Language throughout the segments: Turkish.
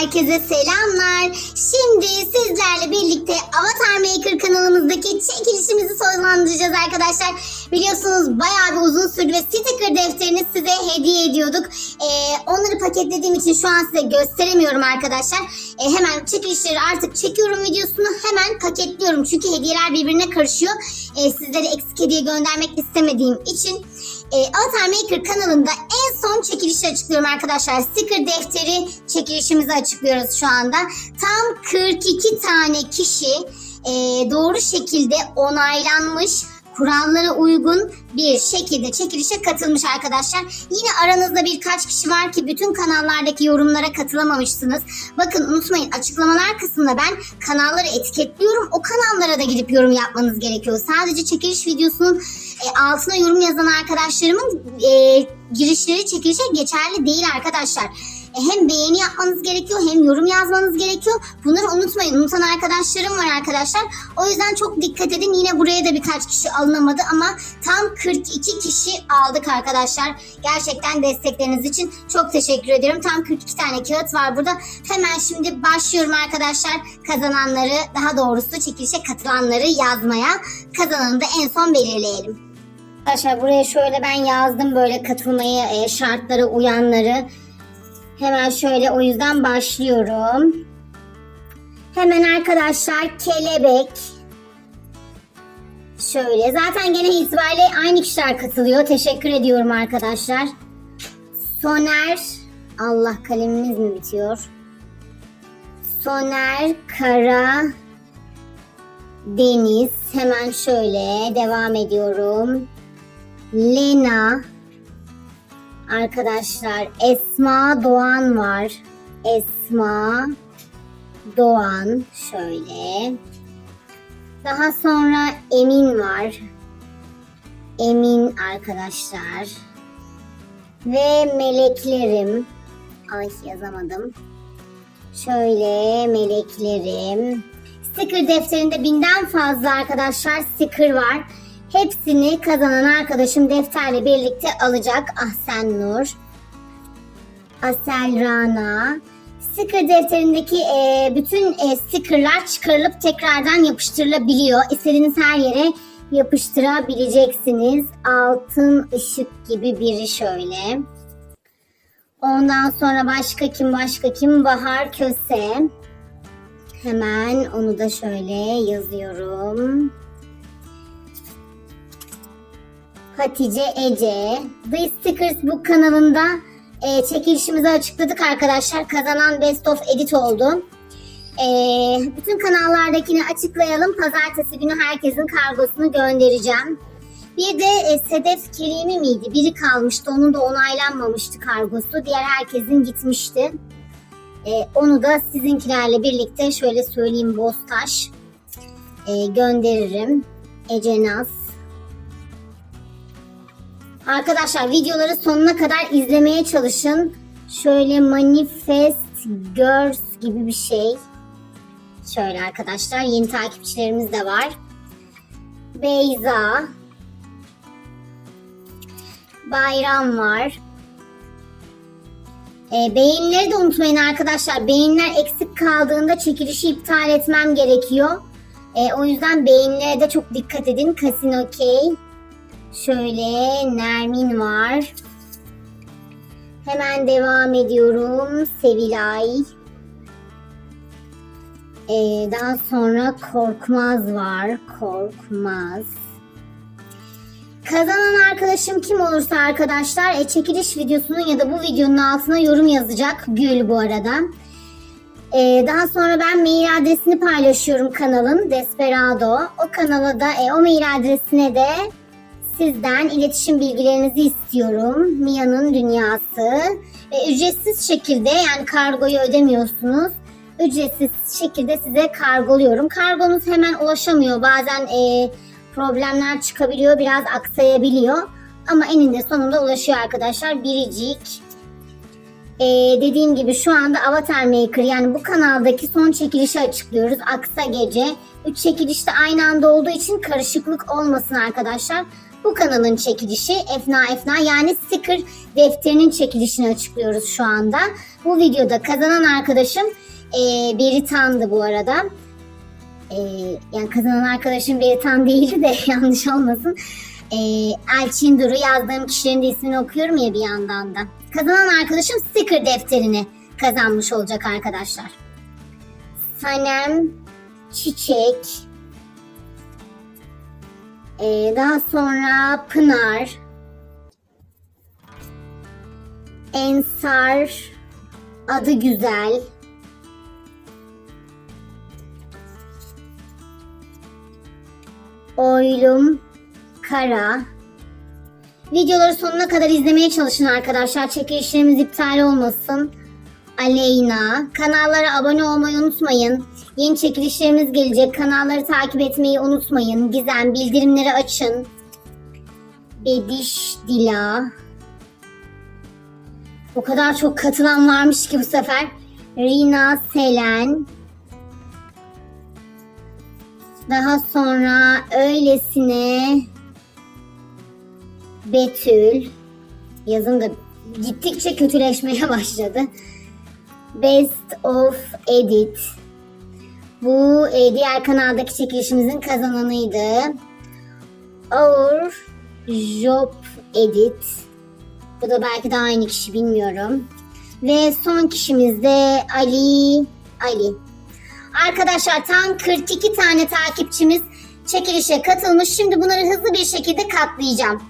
herkese selamlar. Şimdi sizlerle birlikte Avatar Maker kanalımızdaki çekilişimizi sonlandıracağız arkadaşlar. Biliyorsunuz bayağı bir uzun sürdü ve sticker defterini size hediye ediyorduk. Ee, onları paketlediğim için şu an size gösteremiyorum arkadaşlar. Ee, hemen çekilişleri artık çekiyorum videosunu hemen paketliyorum. Çünkü hediyeler birbirine karışıyor. Ee, sizlere eksik hediye göndermek istemediğim için e, Avatar Maker kanalında en son çekilişi açıklıyorum arkadaşlar. Sticker defteri çekilişimizi açıklıyoruz şu anda. Tam 42 tane kişi e, doğru şekilde onaylanmış kurallara uygun bir şekilde çekilişe katılmış arkadaşlar. Yine aranızda birkaç kişi var ki bütün kanallardaki yorumlara katılamamışsınız. Bakın unutmayın açıklamalar kısmında ben kanalları etiketliyorum. O kanallara da gidip yorum yapmanız gerekiyor. Sadece çekiliş videosunun e, altına yorum yazan arkadaşlarımın e, girişleri çekilişe geçerli değil arkadaşlar. E, hem beğeni yapmanız gerekiyor hem yorum yazmanız gerekiyor. Bunları unutmayın. Unutan arkadaşlarım var arkadaşlar. O yüzden çok dikkat edin. Yine buraya da birkaç kişi alınamadı ama tam 42 kişi aldık arkadaşlar. Gerçekten destekleriniz için çok teşekkür ederim. Tam 42 tane kağıt var burada. Hemen şimdi başlıyorum arkadaşlar. Kazananları daha doğrusu çekilişe katılanları yazmaya. Kazananı da en son belirleyelim. Arkadaşlar buraya şöyle ben yazdım böyle katılmayı e, şartlara uyanları. Hemen şöyle o yüzden başlıyorum. Hemen arkadaşlar kelebek. Şöyle zaten gene itibariyle aynı kişiler katılıyor. Teşekkür ediyorum arkadaşlar. Soner. Allah kalemimiz mi bitiyor? Soner Kara Deniz. Hemen şöyle devam ediyorum. Lena. Arkadaşlar Esma Doğan var. Esma Doğan şöyle. Daha sonra Emin var. Emin arkadaşlar. Ve meleklerim. Ay yazamadım. Şöyle meleklerim. Sticker defterinde binden fazla arkadaşlar sticker var. Hepsini kazanan arkadaşım defterle birlikte alacak. Ahsen Nur. Asel Rana. Sticker defterindeki e, bütün e, stickerlar çıkarılıp tekrardan yapıştırılabiliyor. İstediğiniz her yere yapıştırabileceksiniz. Altın ışık gibi biri şöyle. Ondan sonra başka kim başka kim? Bahar Köse. Hemen onu da şöyle yazıyorum. Hatice Ece. The Stickers Book kanalında e, çekilişimizi açıkladık arkadaşlar. Kazanan Best of Edit oldu. E, bütün kanallardakini açıklayalım. Pazartesi günü herkesin kargosunu göndereceğim. Bir de e, Sedef Kerimi miydi? Biri kalmıştı. Onun da onaylanmamıştı kargosu. Diğer herkesin gitmişti. E, onu da sizinkilerle birlikte şöyle söyleyeyim Boztaş e, gönderirim. Ece Naz. Arkadaşlar videoları sonuna kadar izlemeye çalışın. Şöyle manifest girls gibi bir şey. Şöyle arkadaşlar yeni takipçilerimiz de var. Beyza. Bayram var. E, beğenileri de unutmayın arkadaşlar. Beğeniler eksik kaldığında çekilişi iptal etmem gerekiyor. E, o yüzden beğenilere de çok dikkat edin. Casino Key. Şöyle Nermin var. Hemen devam ediyorum. Sevilay. Ee, daha sonra Korkmaz var. Korkmaz. Kazanan arkadaşım kim olursa arkadaşlar e, çekiliş videosunun ya da bu videonun altına yorum yazacak. Gül bu arada. Ee, daha sonra ben mail adresini paylaşıyorum kanalın Desperado. O kanala da e, o mail adresine de sizden iletişim bilgilerinizi istiyorum. Mia'nın dünyası. Ve ücretsiz şekilde yani kargoyu ödemiyorsunuz. Ücretsiz şekilde size kargoluyorum. Kargonuz hemen ulaşamıyor. Bazen e, problemler çıkabiliyor. Biraz aksayabiliyor. Ama eninde sonunda ulaşıyor arkadaşlar. Biricik. E, dediğim gibi şu anda Avatar Maker yani bu kanaldaki son çekilişi açıklıyoruz. Aksa Gece. Üç çekiliş de aynı anda olduğu için karışıklık olmasın arkadaşlar. Bu kanalın çekilişi Efna Efna yani sticker defterinin çekilişini açıklıyoruz şu anda. Bu videoda kazanan arkadaşım e, Beritan'dı bu arada. E, yani kazanan arkadaşım Beritan değildi de yanlış olmasın. E, Elçin Duru yazdığım kişilerin de ismini okuyorum ya bir yandan da. Kazanan arkadaşım sticker defterini kazanmış olacak arkadaşlar. Sanem Çiçek ee, daha sonra Pınar Ensar adı güzel Oylum Kara Videoları sonuna kadar izlemeye çalışın arkadaşlar. Çekilişlerimiz iptal olmasın. Aleyna. Kanallara abone olmayı unutmayın. Yeni çekilişlerimiz gelecek. Kanalları takip etmeyi unutmayın. Gizem bildirimleri açın. Bediş Dila. O kadar çok katılan varmış ki bu sefer. Rina Selen. Daha sonra öylesine Betül. Yazım da gittikçe kötüleşmeye başladı. Best of Edit. Bu e, diğer kanaldaki çekilişimizin kazananıydı. Our Job Edit. Bu da belki de aynı kişi bilmiyorum. Ve son kişimiz de Ali Ali. Arkadaşlar tam 42 tane takipçimiz çekilişe katılmış. Şimdi bunları hızlı bir şekilde katlayacağım.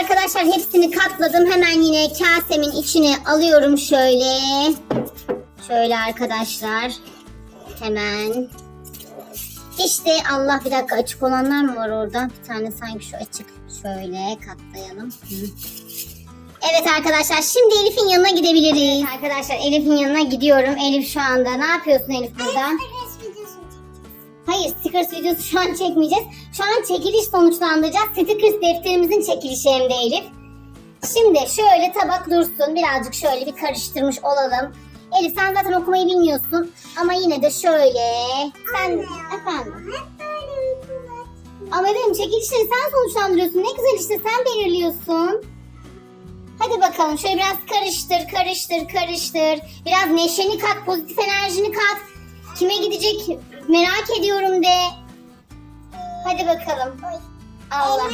Arkadaşlar hepsini katladım. Hemen yine kasemin içine alıyorum şöyle. Şöyle arkadaşlar. Hemen. İşte Allah bir dakika açık olanlar mı var orada? Bir tane sanki şu açık. Şöyle katlayalım. Evet arkadaşlar şimdi Elif'in yanına gidebiliriz. Evet arkadaşlar Elif'in yanına gidiyorum. Elif şu anda ne yapıyorsun Elif burada? Hayır stickers videosu şu an çekmeyeceğiz. Şu an çekiliş sonuçlandıracağız. Stickers defterimizin çekilişi hem de Elif. Şimdi şöyle tabak dursun. Birazcık şöyle bir karıştırmış olalım. Elif sen zaten okumayı bilmiyorsun. Ama yine de şöyle. Sen efendim. Ama benim çekilişleri sen sonuçlandırıyorsun. Ne güzel işte sen belirliyorsun. Hadi bakalım şöyle biraz karıştır, karıştır, karıştır. Biraz neşeni kat, pozitif enerjini kat. Kime gidecek merak ediyorum de. Hadi bakalım. Allah.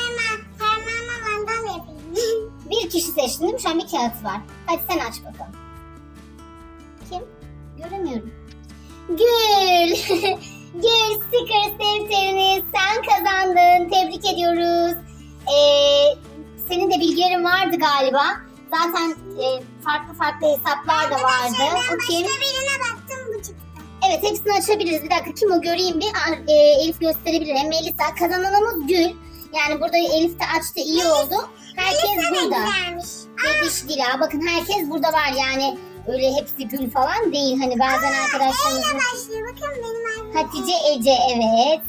Parmağıma mandal yapayım. Bir kişi seçtin değil mi? Şu an bir kağıt var. Hadi sen aç bakalım. Kim? Göremiyorum. Gül. Gül sticker defterini sen kazandın. Tebrik ediyoruz. Ee, senin de bilgilerin vardı galiba. Zaten e, farklı farklı hesaplar da vardı. Ben Evet hepsini açabiliriz. Bir dakika kim o göreyim bir. E, Elif gösterebilir. Melisa. Kazananımız Gül. Yani burada Elif de açtı iyi oldu. Herkes burada. Ve diş dila. Bakın herkes burada var yani. öyle hepsi gül falan değil. Hani bazen arkadaşlarımızın... Başlıyor. Bakın benim annem. Hatice Ece evet.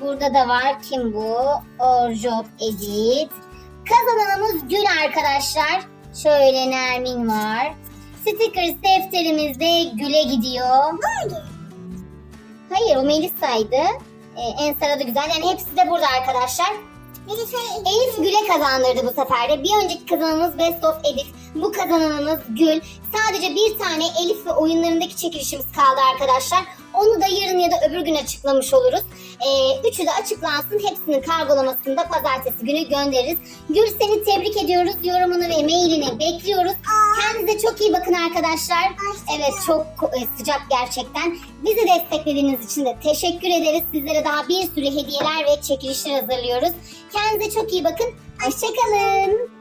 Burada da var kim bu? Orjot Edit. Kazananımız Gül arkadaşlar. Şöyle Nermin var. Stickers defterimizde Gül'e gidiyor. Böyle. Hayır o Melisa'ydı. Ee, en sırada güzel. Yani hepsi de burada arkadaşlar. Melisa Elif Gül'e kazandırdı bu sefer de. Bir önceki kazananımız Best of Edit. Bu kazananımız Gül. Sadece bir tane Elif ve oyunlarındaki çekilişimiz kaldı arkadaşlar. Onu da yarın ya da öbür gün açıklamış oluruz. Ee, üçü de açıklansın. Hepsinin kargolamasını da pazartesi günü göndeririz. Gül seni tebrik ediyoruz. Yorumunu ve mailini bekliyoruz. Kendinize çok iyi bakın arkadaşlar. Evet çok e, sıcak gerçekten. Bizi desteklediğiniz için de teşekkür ederiz. Sizlere daha bir sürü hediyeler ve çekilişler hazırlıyoruz. Kendinize çok iyi bakın. Hoşçakalın.